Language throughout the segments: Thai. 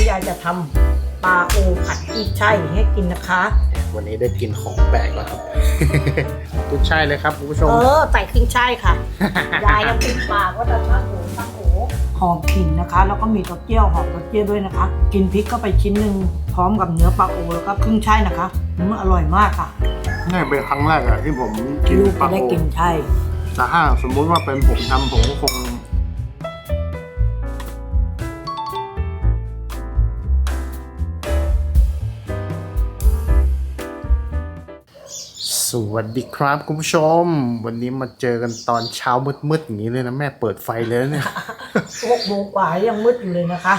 นี้ยายจะทำปลาโอผัดกุ้ยช่ายให้กินนะคะ วันนี้ได้กินของแปลกแล้วครับ กุ้ยช่ายเลยครับคุณผู้ชม เออใส่ขึ้นช่ายค่ะ ยายยังปิดปากว่าจะตั้งโหตั้งโหหอมขิงนะคะ แล้วก็มีเต้าเจี้ยวหอมเต้าเจี้ยวด้วยนะคะ กินพริกก็ไปชิ้นหนึ่งพร้อมกับเนื้อปลาโอแล้วก็ครึ่งช่ายนะคะอืมอร่อยมากค่ะนี่เป็นครั้งแรกอะที่ผมกินลูกปลาก็ได้โอกินช่ายแต่ถ้าสมมุติว่าเป็นผมทำผมก็คง สวัสดีครับคุณผู้ชม วันนี้มาเจอกันตอนเช้ามืดๆอย่างนี้เลยนะแม่เปิดไฟเลยนะเนี่ยหกโมงกว่ายังมืดอยู่เลยนะคะ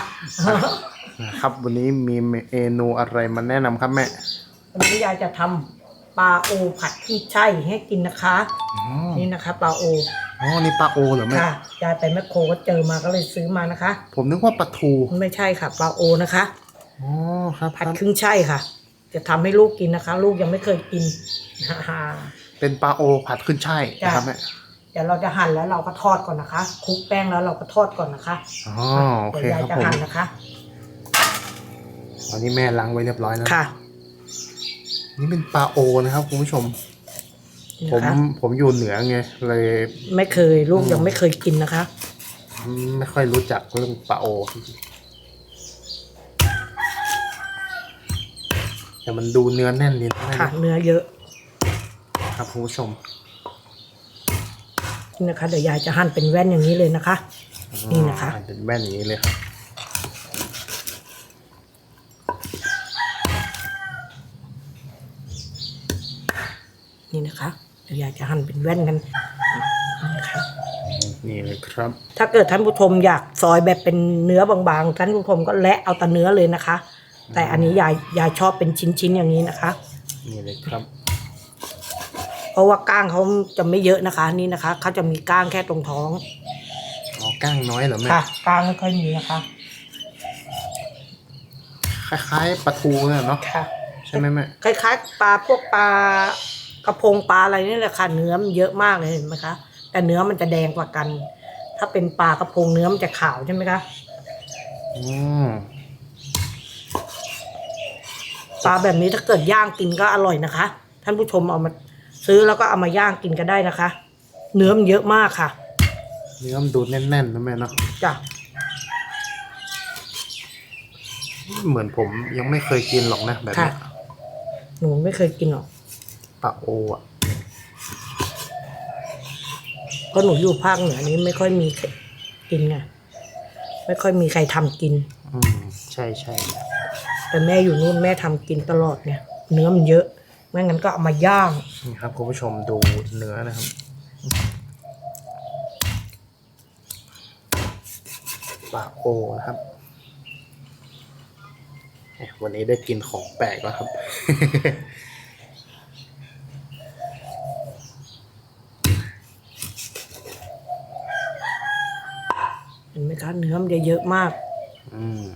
นะครับวันนี้มีเมนูอะไรมาแนะนำครับแม่วันนี้ยายจะทำปลาโอผัดขึ้นช่ายให้กินนะคะ อ๋อนี่นะคะปลาโออ๋อนี่ปลาโอเหรอแม่ค่ะยายไปแมคโครก็เจอมาก็เลยซื้อมานะคะผมนึกว่าปลาทูไม่ใช่ค่ะปลาโอนะคะ อ๋อครับคผัดรับครึ่งช่ายค่ะ จะทำให้ลูกกินนะคะ ลูกยังไม่เคยกินฮ่าเป็นปลาโอผัดขึ้นช่ายจ้ะ นะครับแม่เดี๋ยวเราจะหั่นแล้วเราก็ทอดก่อนนะคะคลุกแป้งแล้วเราก็ทอดก่อนนะคะอ๋อโอเคเดี๋ยวยายครับจะผมหั่นนะคะอันนี้แม่ล้างไว้เรียบร้อยแล้วค่ะนี่เป็นปลาโอนะครับคุณผู้ชมนี่ผมนะคะผมอยู่เหนือไงเลยไม่เคยลูกยังไม่เคยกินนะคะ ไม่ค่อยรู้จักเรื่องปลาโอ แต่มันดูเนื้อแน่นดีนะค่ะเนื้อเยอะครับคุณผู้ชมนี่นะคะเดี๋ยวยายจะหั่นเป็นแว่นอย่างนี้เลยนะคะ นี่นะคะอ่าเป็นแว่นอย่างนี้เลยครับนี่นะคะเดี๋ยวยายจะหั่นเป็นแว่นกันนี่นะคะนี่เลยครับ ถ้าเกิดท่านผู้ชมอยากซอยแบบเป็นเนื้อบางๆท่านผู้ชมก็และเอาแต่เนื้อเลยนะคะ แต่อันนี้ยายยายชอบเป็นชิ้นๆอย่างนี้นะคะ นี่เลยครับ เพราะว่าก้างเขาจะไม่เยอะนะคะ นี่นะคะเขาจะมีก้างแค่ตรงท้องอ๋อก้างน้อยเหรอแม่ค่ะก้างไม่ค่อยมีนะคะคล้ายๆปลาทูเนี่ยเนาะค่ะ ใช่ไหมแม่คล้ายๆปลาพวกปลากระพงปลาอะไรนี่แหละค่ะเนื้อมันเยอะมากเลยเห็นไหมคะแต่เนื้อมันจะแดงกว่ากัน ถ้าเป็นปลากระพงเนื้อมันจะขาวใช่ไหมคะอืม ปลาแบบนี้ถ้าเกิดย่างกินก็อร่อยนะคะ ท่านผู้ชมเอามาซื้อแล้วก็เอามาย่างกินก็ได้นะคะ เนื้อมันเยอะมากค่ะเนื้อมันดูแน่นๆนะแม่เนาะจ้ะเหมือนผมยังไม่เคยกินหรอกนะแบบค่ะ เนี้ยหนูไม่เคยกินหรอกปลาโออะเพราะหนูอยู่ภาคเหนือนี้ไม่ค่อยมีใครกินไงไม่ค่อยมีใครทำกิน อืมใช่ใช่ แต่แม่อยู่นู่นแม่ทำกินตลอดเนี่ย เนื้อมันเยอะไม่งั้นก็เอามาย่าง นี่ครับคุณผู้ชมดูเนื้อนะครับ ปลาโอนะครับเอ๊ะวันนี้ได้กินของแปลกแล้วครับ เห็นไหมคะเนื้อมันจะเยอะมาก อืม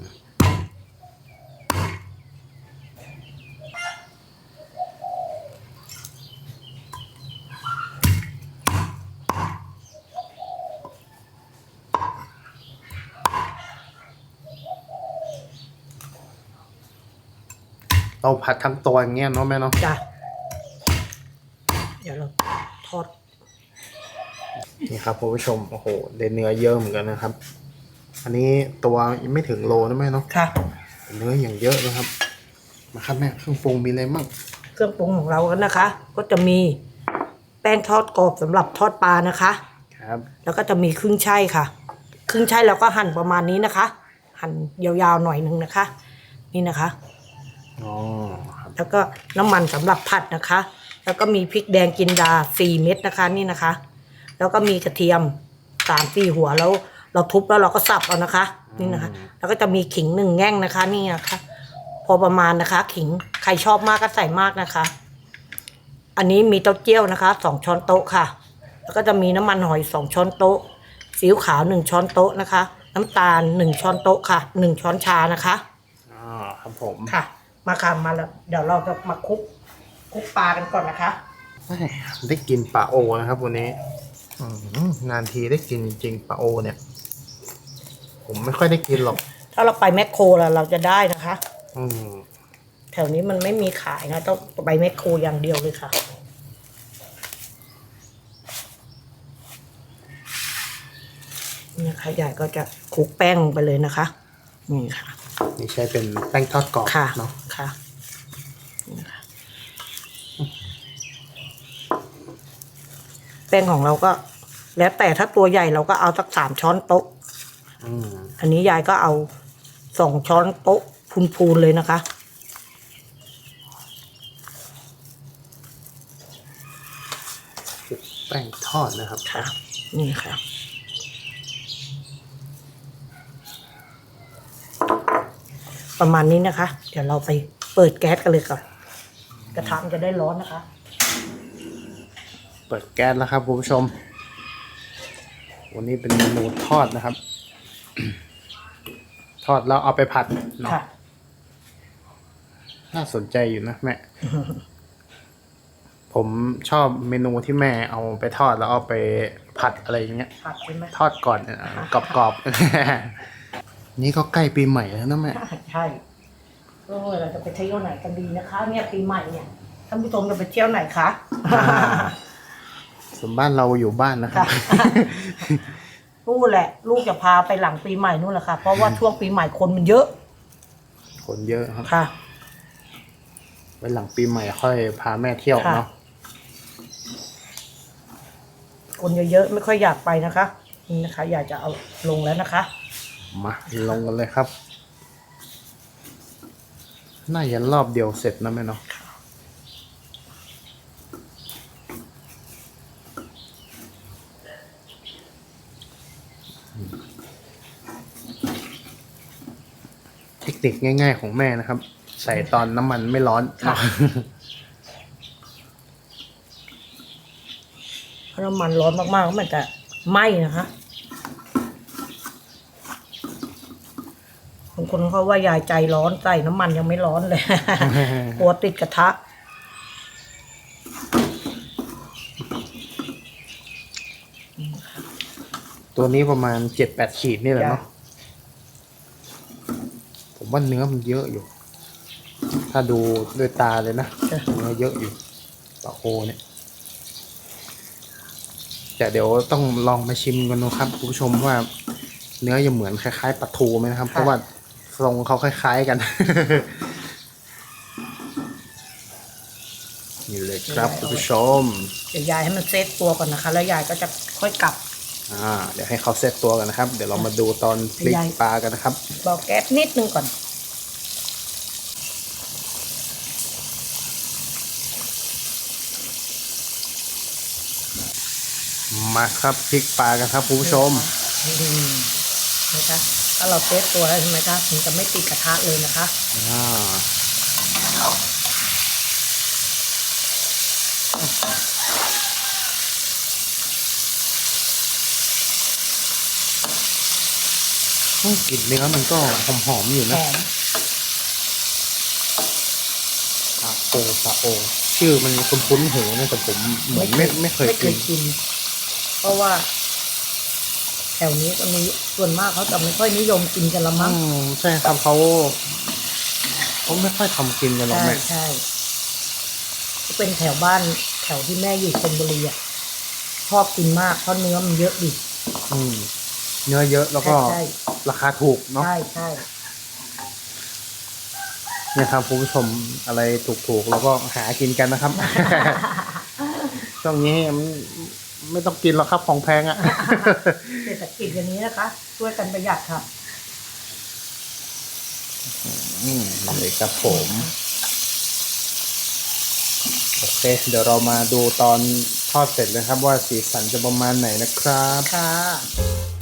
เราผัดทั้งตัวอย่างเงี้ยเนาะแม่เนาะจ้ะเดี๋ยวเราทอดนี่ครับคุณผู้ชมโอ้โหได้เนื้อเยอะเหมือนกันนะครับ อันนี้ตัวไม่ถึงโลนะแม่เนาะค่ะ เนื้ออย่างเยอะนะครับ มาครับแม่เครื่องปรุงมีอะไรบ้างเครื่องปรุงของเรากันนะคะ ก็จะมีแป้งทอดกรอบสำหรับทอดปลานะคะ ครับแล้วก็จะมีครึ่งช่ายค่ะ ครึ่งช่ายเราก็หั่นประมาณนี้นะคะ หั่นยาวๆหน่อยหนึงนะคะ นี่นะคะ อ๋อครับแล้วก็น้ำมันสำหรับผัดนะคะ แล้วก็มีพริกแดงจินดาสี่เม็ดนะคะนี่นะคะ แล้วก็มีกระเทียมสามสี่หัวแล้ว เราทุบแล้วเราก็สับเอานะคะ นี่นะคะ แล้วก็จะมีขิงหนึ่งแง่งนะคะ นี่นะคะ พอประมาณนะคะ ขิงใครชอบมากก็ใส่มากนะคะ อันนี้มีเต้าเจี้ยวนะคะสองช้อนโต๊ะค่ะ แล้วก็จะมีน้ำมันหอยสองช้อนโต๊ะซีอิ๊วขาวหนึ่งช้อนโต๊ะนะคะ น้ำตาลหนึ่งช้อนโต๊ะค่ะหนึ่งช้อนชานะคะ อ๋อครับผม ค่ะ มาค่ะมาแล้วเดี๋ยวเราจะมาคลุกคลุกปลากันก่อนนะคะแม่ได้กินปลาโอนะครับวันนี้อืมนานทีได้กินจริงๆปลาโอเนี่ย ผมไม่ค่อยได้กินหรอก ถ้าเราไปแมคโครแล้วเราจะได้นะคะ อืมแถวนี้มันไม่มีขายนะต้องไปแมคโครอย่างเดียวเลยค่ะนี่ค่ะยายก็จะคลุกแป้งลงไปเลยนะคะ นี่ค่ะ นี่ใช้เป็นแป้งทอดกรอบค่ะเนาะค่ะนี่นะคะแป้งของเราก็ แล้วแต่ถ้าตัวใหญ่เราก็เอาสักสามช้อนโต๊ะอืมอันนี้ยายก็เอาสองช้อนโต๊ะพูนๆเลยนะคะแป้งทอดนะครับค่ะนี่ค่ะ ประมาณนี้นะคะ เดี๋ยวเราไปเปิดแก๊สกันเลยก่อน กระทะมันจะได้ร้อนนะคะ เปิดแก๊สแล้วครับคุณผู้ชม วันนี้เป็นเมนูทอดนะครับ ทอดแล้วเอาไปผัดเนาะค่ะ น่าสนใจอยู่นะแม่ ผมชอบเมนูที่แม่เอาไปทอดแล้วเอาไปผัดอะไรอย่างเงี้ย ผัดใช่ไหม ทอดก่อนเนี่ยกรอบๆ นี่ก็ใกล้ปีใหม่แล้วนะแม่ ใช่เออเราจะไปเที่ยวไหนกันดีนะคะ เนี่ยปีใหม่เนี่ยท่านผู้ชมจะไปเที่ยวไหนคะ อ่า ส่วนบ้านเราอยู่บ้านนะครับค่ะนู่นแหละ ลูกจะพาไปหลังปีใหม่นู่นแหละค่ะ เพราะว่าช่วงปีใหม่คนมันเยอะคนเยอะครับค่ะ ไว้หลังปีใหม่ค่อยพาแม่เที่ยวค่ะเนาะ คนเยอะๆไม่ค่อยอยากไปนะคะนี่นะคะ อยากจะเอาลงแล้วนะคะ มาลงกันเลยครับ น่าจะรอบเดียวเสร็จนะแม่เนาะเทคนิคง่าย ๆ ของแม่นะครับ ใส่ตอนน้ำมันไม่ร้อนเนาะเพราะน้ำมันร้อนมากๆมันจะไหม้นะคะ บางคนเขาว่ายายใจร้อนใส่น้ำมันยังไม่ร้อนเลย กลัวติดกระทะ ตัวนี้ประมาณเจ็ดแปดขีดนี่แหละจ้ะเนาะ ผมว่าเนื้อมันเยอะอยู่ ถ้าดูด้วยตาเลยนะจ้ะ เนื้อเยอะอยู่ปลาโคเนี่ย แต่เดี๋ยวต้องลองมาชิมกันดูครับคุณผู้ชมว่า เนื้อจะเหมือนคล้ายๆปลาทูไหมนะครับ เพราะว่า ทรงเขาคล้าย ๆกัน นี่เลยครับคุณผู้ชม เดี๋ยวยายให้มันเซตตัวก่อนนะคะ แล้วยายก็จะค่อยกลับ อ่า เดี๋ยวให้เขาเซตตัวกันนะครับ เดี๋ยวเรามาดูตอนพลิกใหญ่ปลากันนะครับเบาแก๊สนิดนึงก่อน มาครับพลิกปลากันครับคุณผู้ชม อืมนะคะ ถ้าเราเซตตัวแล้วใช่ไหมคะมันจะไม่ติดกระทะเลยนะคะอ่าอืมกลิ่นเนื้อมันก็หอมๆอยู่หนะอมปลาโอปลาโอ ชื่อมันคุ้นๆหูนะแต่ผมเหมือนไม่ไม่เคยไม่เคกิยนกิน เพราะว่า แถวนี้ก็มีส่วนมากเขาจะไม่ค่อยนิยมกินกันละมั้ง อืมใช่ครับเขาเขาไม่ค่อยทำกินกันหรอกใช่แม่ ใช่ก็เป็นแถวบ้านแถวที่แม่อยู่ชลบุรีอะชอบกินมากเพราะเนื้อมันเยอะดิอืมเนื้อเยอะแล้วก็ใช่ราคาถูกเนาะใช่ใช่เนี่ยครับคุณผู้ชมอะไรถูกๆเราก็หากินกันนะครับ ช่วงนี้มัน ไม่ต้องกินหรอกครับของแพงอะ่ะ เศรษฐกิจอย่างนี้นะคะ ช่วยกันประหยัดค่ะ อืมเลยครับผม โอเค เดี๋ยวเรามาดูตอนทอดเสร็จเลยครับ ว่าสีสันจะประมาณไหนนะครับ ค่ะ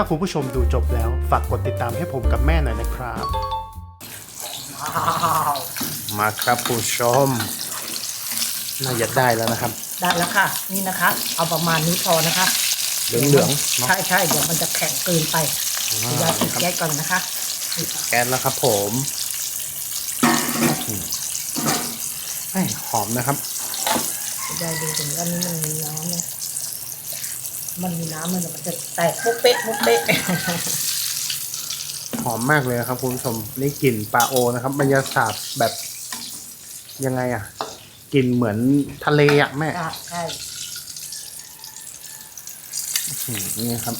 าคุณผู้ชมดูจบแล้ว ฝากกดติดตามให้ผมกับแม่หน่อยนะครับวมาครับผู้ชม น่าจะได้แล้วนะครับ ได้แล้วค่ะ นี่นะคะ เอาประมาณนี้พอนะคะเหลืองๆเนาะใช่ใช่เดี๋ยวมันจะแข็งเกินไปอ่าเดี๋ยวยายปิดแก๊สก่อนนะคะนี่ค่ะแก๊สแล้วครับผมอืมเอ้ยหอมนะครับยายดูถึงว่านี้มันมีน้ำเนี่ย มันมีน้ำมันจะแตกมุกเป๊ะมุกเป๊ะหอมมากเลยนะครับคุณผู้ชมนี่กลิ่นปลาโอนะครับบรรยากาศแบบยังไงอะกลิ่นเหมือนทะเลอะแม่อะใช่อืมนี่ครับ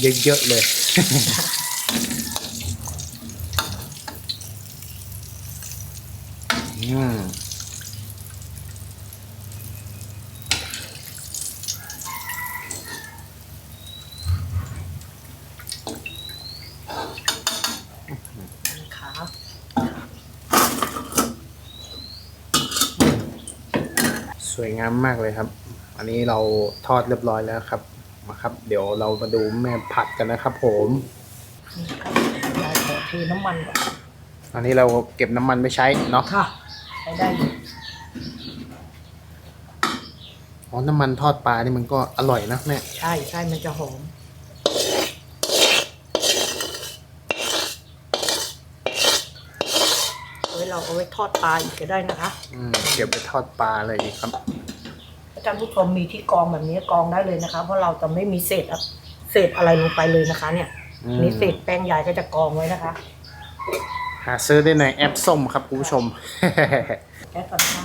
เยอะๆเลยอืม นะคะ สวยงา มมากเลยครับ อันนี้เราทอดเรียบร้อยแล้วครับ มาครับ เดี๋ยวเรามาดูแม่ผัดกันนะครับ ผมนี่ค่ะยายขอเทน้ำมันก่อนอันนี้เราเก็บน้ำมันไม่ใช้เนาะค่ะใช้ได้อยู่อ๋อน้ำมันทอดปลานี่มันก็อร่อยนะแม่ใช่ใช่มันจะหอมเอาไว้เราเอาไว้ทอดปลาอีกก็ได้นะคะ อืมเก็บไปทอดปลาเลยดีครับ อาจารย์ผู้ชมมีที่กรองแบบนี้กรองได้เลยนะคะ เพราะเราจะไม่มีเศษอะเศษอะไรลงไปเลยนะคะ เนี่ยอืมนี่เศษแป้งใหญ่ก็จะกรองไว้นะคะหาซื้อได้ในแอปส้มครับคุณผู้ชมแก๊สก่อนนะคะ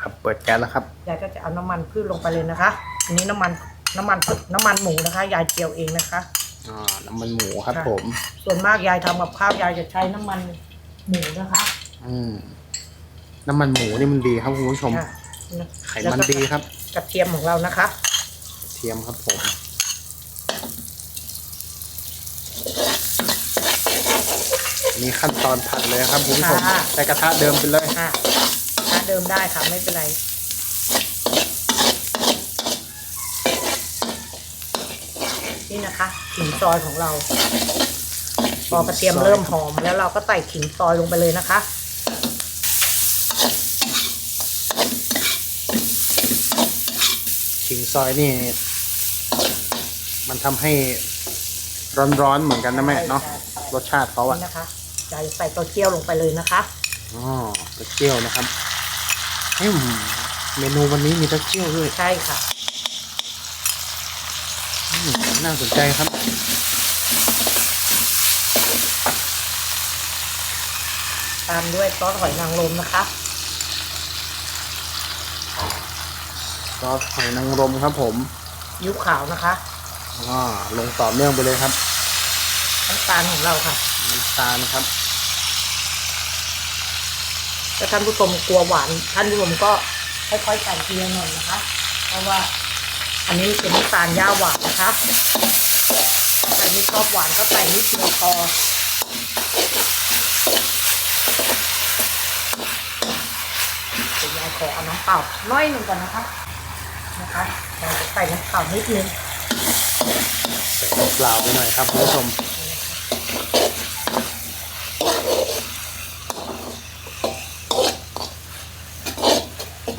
ครับเปิดแก๊สแล้วครับ ยายก็จะเอาน้ำมันพืชลงไปเลยนะคะอันนี้น้ำมันน้ำมันพืชน้ำมันหมูนะคะ ยายเจียวเองนะคะ อ่าน้ำมันหมูครับค่ะ ผม ส่วนมากยายทำกับข้าวยายจะใช้น้ำมันหมูนะคะอืมน้ำมันหมูนี่มันดีครับคุณผู้ชม ค่ะ ไขมันดีครับ กระเทียมของเรานะคะเทียมครับผมมีขั้นตอนผัดเลยครับคุณผู้ชมค่ะใช้กระทะเดิมไปเลย ค่ะถ้าเดิมได้ค่ะไม่เป็นไร นี่นะคะขิงซอยของเรา พอกระเทียมเริ่มหอมแล้วเราก็ใส่ขิงซอยลงไปเลยนะคะ ขิงซ อยนี่ มันทำให้ร้อนๆเหมือนกันนะแม่เนาะใช่ใช่รสชาติเขาอะนี่นะคะใจใส่เต้าเจี้ยวลงไปเลยนะคะอ๋อตะเกียวนะครับอืมเมนูวันนี้มีตะเกียวด้วยใช่ค่ะ อืมน่าสนใจครับ ตามด้วยซอสหอยนางรมนะคะ อสหอยนางรมครับผมยิ้วขาวนะคะอ่าลงต่อเนื่องไปเลยครับน้ำตาลของเราค่ะน้ำตาลครับถ้าท่านผู้ชมกลัวหวาน ท่านผู้ชมก็ค่อยๆใส่ทีละหน่อยนะคะ เพราะว่าอันนี้เป็นน้ำตาลย่าหวานนะคะถ้าใครไม่ชอบหวานก็ใส่นิดเดียวพอเดี๋ยวยายขอเอาน้ำเปล่าน้อยหนึ่งก่อนนะคะ นะคะเราจะใส่น้ำเปล่านิดนึงใส่เปล่าไปหน่อยครับคุณผู้ชม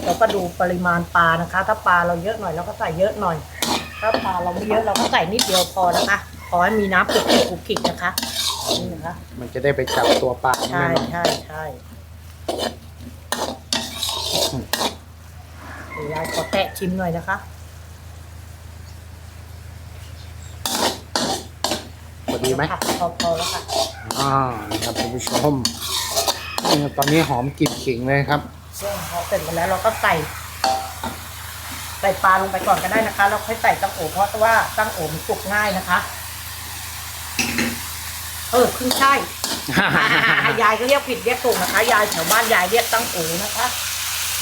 เราก็ดูปริมาณปลานะคะ ถ้าปลาเราเยอะหน่อยเราก็ใส่เยอะหน่อย ถ้าปลาเราไม่เยอะเราก็ใส่นิดเดียวพอนะคะขอให้มีน้ำปุกกิกปุกกิกนะคะนี่นะคะ มันจะได้ไปจับตัวปลาใช่แม่เนาะใช่ใช่เดี๋ ยวยายขอแตะชิมหน่อยนะคะพอดีไหมค่ะพอพอแล้วค่ะอ่านะครับคุณผู้ชมนี่ครับตอนนี้หอมกลิ่นขิงเลยครับเครื่องพอเสร็จหมดแล้วเราก็ใส่ใส่ปลาลงไปก่อนก็ได้นะคะแล้วค่อยใส่ตั้งโอเพราะว่าตั้งโอมันสุกง่ายนะคะ เออขึ้นใช่ยายก็เรียกผิดเรียกถูกนะคะ ยายแถวบ้านยายเรียกตั้งโอนะคะ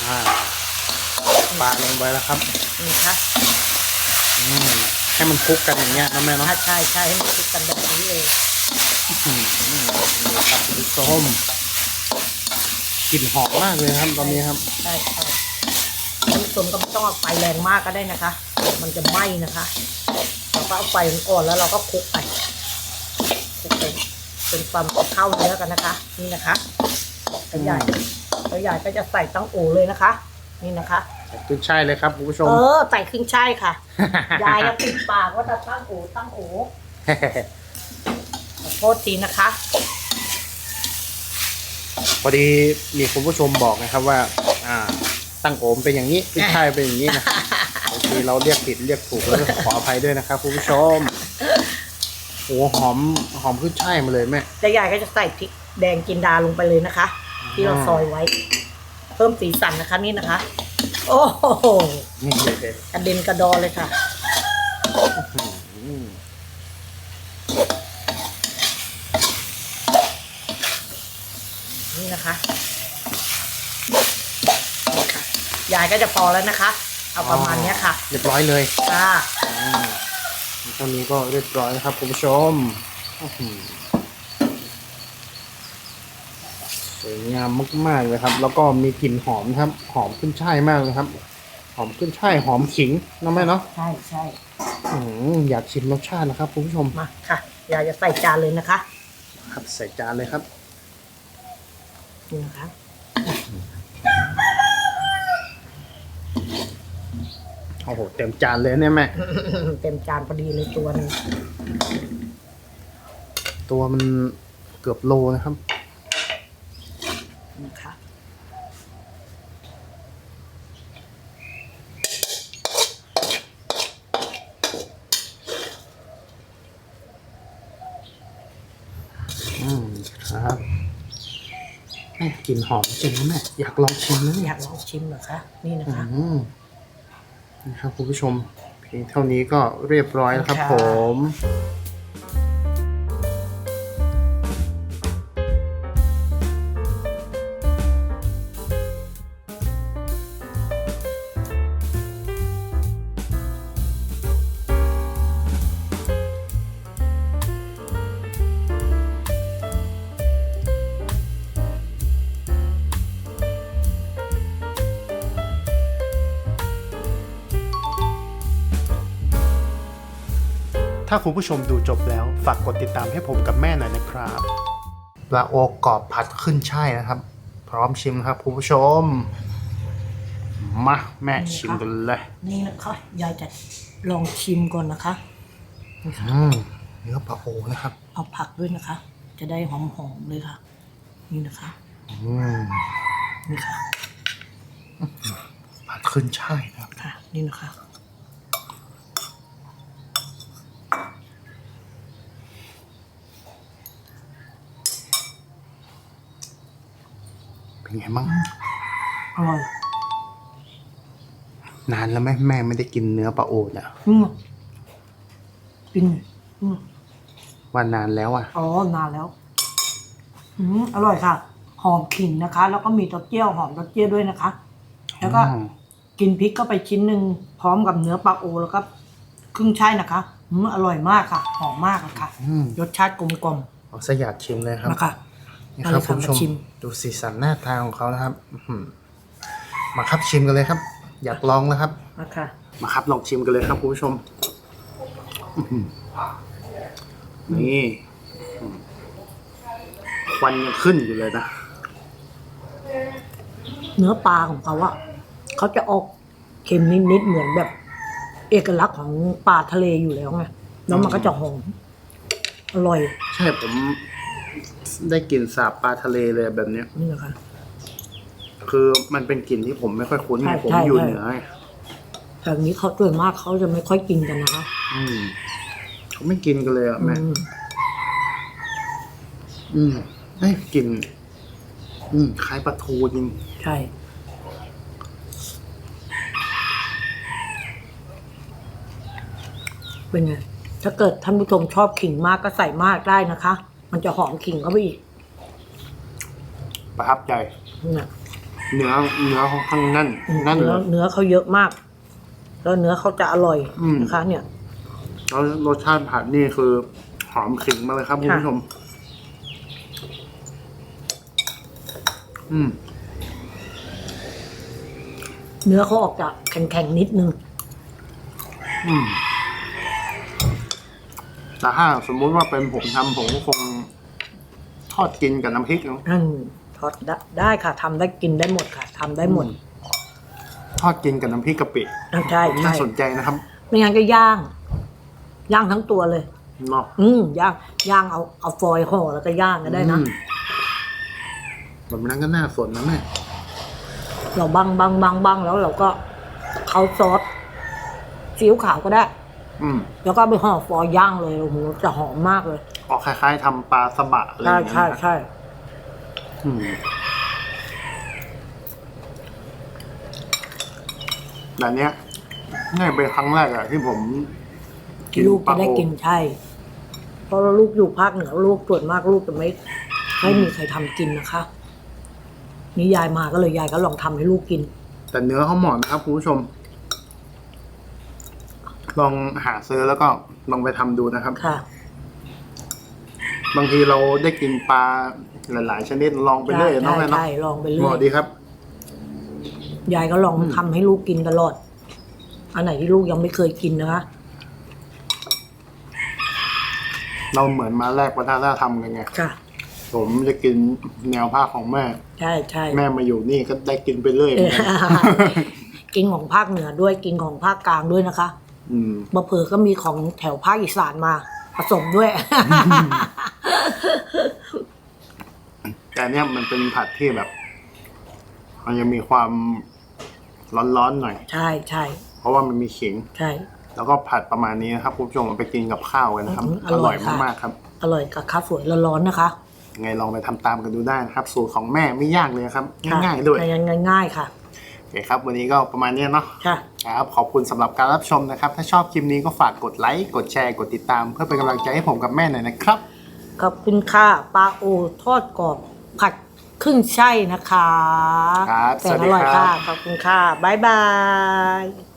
อ่า ปลาลงไปแล้วครับนี่ค่ะอืมให้มันคลุกกันอย่างเงี้ยนะแม่เนาะถ้าใช่ใช่ให้มันคลุกกันแบบนี้เลยอืมนี่ครับคุณผู้ชมกลิ่นหอมมากเลยครับตอนนี้ครับใช่ใช่ท่านผู้ชมก็ไม่ต้องเอาไฟแรงมากก็ได้นะคะเดี๋ยวมันจะไหม้นะคะเราก็เอาไฟอ่อนๆแล้วเราก็คลุกไปคลุกไปเป็นความเข้าเนื้อกันนะคะ นี่นะคะตัวใหญ่ตัวใหญ่ก็จะใส่ตั้งโอเลยนะคะ นี่นะคะ ขึ้นใช่เลยครับคุณผู้ชม เออใส่ขึ้นช่ายค่ะ ยายยังติดปากว่าจะตั้งโอตั้งโอขอโทษทีนะคะ พอดีมีคุณผู้ชมบอกนะครับว่า อ่า ตั้งโอมเป็นอย่างนี้ขึ้นใช่เป็นอย่างนี้นะบางทีเราเรียกผิดเรียกถูกแล้วก็ขออภัยด้วยนะครับคุณผู้ชมโอ้หอมหอมขึ้นใช่มาเลยแม่แต่ยายก็จะใส่พริกแดงจินดาลงไปเลยนะคะ ที่เราซอยไว้ เพิ่มสีสันนะคะนี่นะคะ โอ้โหนี่เลยกระเด็นกระดอนเลยค่ะอืมนี่นะคะนี่ค่ะยายก็จะพอแล้วนะคะ เอาประมาณเนี้ยค่ะเรียบร้อยเลยค่ะอ่าตรงนี้ก็เรียบร้อยนะครับคุณผู้ชมอื้อหือส วยงามมากๆเลยครับ แล้วก็มีกลิ่นหอมครับ หอมขึ้นช่ายมากเลยครับ หอมขึ้นช่ายหอมขิงนะแม่เนาะใช่ใช่อืมอยากชิมรสชาตินะครับคุณผู้ชมมาค่ะยายจะใส่จานเลยนะคะ ครับใส่จานเลยครับนี่นะคะโอ้โหเต็มจานเลยเนี่ยแม่เต็มจานพอดีเลยตัวหนึงตัวมันเกือบโลนะครับ นะคะอืมครับแม่กลิ่นหอมจริงนะแม่อยากลองชิมนะเนี่อยยากลองชิมเหรอคะนี่นะคะอืมนะครับคุณผู้ชม เพียงเท่านี้ก็เรียบร้อยแล้วครับค่ะผมถ้า คุณผู้ชมดูจบแล้ว ฝากกดติดตามให้ผมกับแม่หน่อยนะครับปลาโอกรอบผัดขึ้นช่ายนะครับ พร้อมชิมนะครับคุณผู้ชม มาแม่ชิมกันเลยนี่นะคะยายจะลองชิมก่อนนะคะอืมเนื้อปลาโอนะครับ เอาผักด้วยนะคะ จะได้หอมๆเลยค่ะ นี่นะคะอืมนี่ค่ะ ผัดขึ้นช่ายนะครับ ค่ะ นี่นะคะ เป็น ไงบ้างอร่อยนานแล้วไหมแม่ไม่ได้กินเนื้อปลาโอเนี่ยอืมกินอืมว่านานแล้วอะ อ๋อนานแล้ว อืมอร่อยค่ะ หอมขิงนะคะ แล้วก็มีเต้าเจี้ยวหอมเต้าเจี้ยวด้วยนะคะ แล้วก็ อืมกินพริกเข้าไปชิ้นหนึ่งพร้อมกับเนื้อปลาโอแล้วก็ครึ่งช่ายนะคะอืมอร่อยมากค่ะ หอมมากอะค่ะ อืมรสชาติกลมกล่อมเอาซะอยากชิมเลยครับ นะคะ นี่ครับมาเลยค่ะคุณผู้ชมาชิมมดูสีสันหน้าตาของเขานะครับอื้อหือมาครับชิมกันเลยครับ อยากลองแล้วครับนะคะมาครับลองชิมกันเลยครับคุณผู้ชมอื้อหือนี่อื้อควันยังขึ้นอยู่เลยนะ เนื้อปลาของเขาอะเขาจะออกเค็มนิดๆเหมือนแบบ เอกลักษณ์ของปลาทะเลอยู่แล้วไงแล้วมันก็จะหอมอร่อย ใช่ผม ได้กลิ่นสาบปลาทะเลเลยแบบเนี้ย นี่นะคะ คือมันเป็นกลิ่นที่ผมไม่ค่อยคุ้นไงใช่ผมใช่อยู่ใช่ เหนือไงแบบนี้เขาส่วนมากเขาจะไม่ค่อยกินกันนะคะอืมเขาไม่กินกันเลยอะแม่ อืมอืมได้กลิ่น อืมคล้ายปลาทูจริง ใช่ เป็นไงถ้าเกิดท่านผู้ชมชอบขิงมากก็ใส่มากได้นะคะ มันจะหอมขิงเข้าไปอีกประทับใจ เนี่ยเนื้อเนื้อค่อนข้างแนั่นแนั่นเลเนื้อย เนื้อเขาเยอะมาก แล้วเนื้อเขาจะอร่อยอืม นะคะ เนี่ย แล้วรสชาติผัดนี่คือ หอมขิงมาเลยครับคุณค่ะ ผู้ชม อืม เนื้อเขาออกจะแข็งๆนิดนึง อืม แต่ถ้าสมมุติว่าเป็นผมทำผมก็คงทอดกินกับน้ำพริกเนอะอืมทอดได้ได้ค่ะทำได้กินได้หมดค่ะทำได้หมดทอดกินกับน้ำพริกกะปิอะใช่น่าใช่สนใจนะครับไม่งั้นก็ย่าง ย่างทั้งตัวเลย เนาะอืมย่างย่างเอาเอาฟอยล์ห่อแล้วก็ย่างก็ได้นะอืมแบบนั้นก็น่าสนนะแม่เราบังบังบังบังแล้วเราก็เขาซอสซีอิ๊วขาวก็ได้ อืมแล้วก็ไปห่อฟอยล์ย่างเลยโอ้โหจะหอมมากเลยออกคล้ายๆทำปลาสบะอะไรอใช่ย่างเงี้ยใช่นะครับใช่อืมแต่เนี้ยนี่เป็นครั้งแรกอะที่ผมลูกปลาจะได้โอกินใช่เพราะว่าลูกอยู่ภาคเหนือลูกส่วนมากลูกจะไม่ไม่มีใครทำกินนะคะนี่ยายมาก็เลยยายก็ลองทำให้ลูกกิน แต่เนื้อเขาเหมาะนะครับคุณผู้ชม ลองหาซื้อแล้วก็ลองไปทำดูนะครับ ค่ะ บางทีเราได้กินปลาหลาย ๆ ชนิดลองไปเรื่อยใช่เนาะแม่เนาะใช่ลองไปเรื่เหอมาะยดีครับ ยายก็ลองอืมทำให้ลูกกินตลอด อันไหนที่ลูกยังไม่เคยกินนะคะ เราเหมือนมาแลกวัฒนธรรมกันไงค่ะ ผมจะกินแนวภาคของแม่ ใช่ใช่แม่มาอยู่นี่ก็ได้กินไปเรื่อยเหมือนกัน กินของภาคเหนือด้วยกินของภาคกลางด้วยนะคะ อืม บะเผลอก็มีของแถวภาคอีสานมา ผสมด้วย แต่เนี้ยมันเป็นผัดที่แบบ มันยังมีความร้อนๆหน่อย ใช่ใช่เพราะว่ามันมีขิง ใช่ แล้วก็ผัดประมาณนี้นะครับคุณผู้ชมเอาไปกินกับข้าวกันนะครับ อืมออร่ร่ออยยค่ะ มากๆครับ อร่อยกับข้าวสวยร้อนๆนะคะยังไงลองไปทำตามกันดูได้นะครับ สูตรของแม่ไม่ยากเลยครับค่ะง่ายๆด้วย ง่ายๆง่ายๆค่ะโอ เคครับ วันนี้ก็ประมาณเนี้ยเนาะค่ะ ครับ ขอบคุณสำหรับการรับชมนะครับ ถ้าชอบคลิปนี้ก็ฝากกดไลค์ กดแชร์ กดติดตาม เพื่อเป็นกำลังใจให้ผมกับแม่หน่อยนะครับ ขอบคุณค่ะปลาโอทอดกรอบผัดครึ่งไช่นะคะครับแต่สวัสอดีร่อยครัค่ะบขอบคุณค่ะ บ๊ายบาย